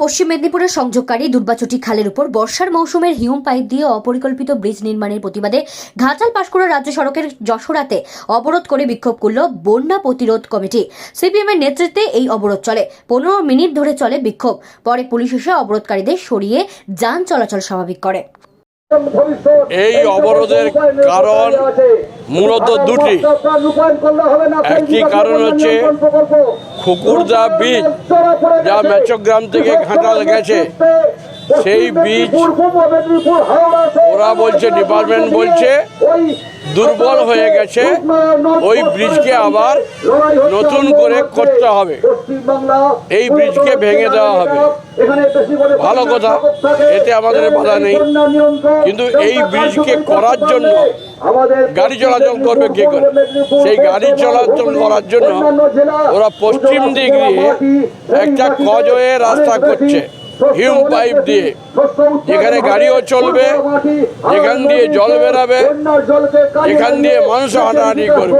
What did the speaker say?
পশ্চিম মেদিনীপুরের সংযোগকারী দুর্বাচটি খালের উপর বর্ষার মৌসুমের হিউম পাইপ দিয়ে অপরিকল্পিত ব্রিজ নির্মাণের প্রতিবাদে ঘাটাল পাশকুড়া রাজ্য সড়কের যশোরাতে অবরোধ করে বিক্ষোভ করল বন্যা প্রতিরোধ কমিটি। সিপিএম এর নেতৃত্বে এই অবরোধ চলে। পনেরো মিনিট ধরে চলে বিক্ষোভ। পরে পুলিশ এসে অবরোধকারীদের সরিয়ে যান চলাচল স্বাভাবিক করে। এই অবরোধের কারণ মূলত দুটি। একটি কারণ হচ্ছে খুকুরদা বীজ যা মেচগ্রাম থেকে ঘাটাল গেছে। সেই বীজ ওরা বলছে ডিপার্টমেন্ট বলছে দুর্বল হয়ে গেছে ওই ব্রিজকে আবার নতুন করে করতে হবে। এই ব্রিজকে ভেঙে দেওয়া হবে। ভালো কথা এতে আমাদের বাধা নেই। কিন্তু এই ব্রিজকে করার জন্য গাড়ি চলাচল করবে কে করে? সেই গাড়ি চলাচল করার জন্য ওরা পশ্চিম দিক দিয়ে একটা কজয়ে রাস্তা করছে। হিউম পাইপ দিয়ে। যেখানে গাড়িও চলবে এখান দিয়ে জল বেরাবে এখান দিয়ে মানুষ হাঁটাহাঁটি করবে।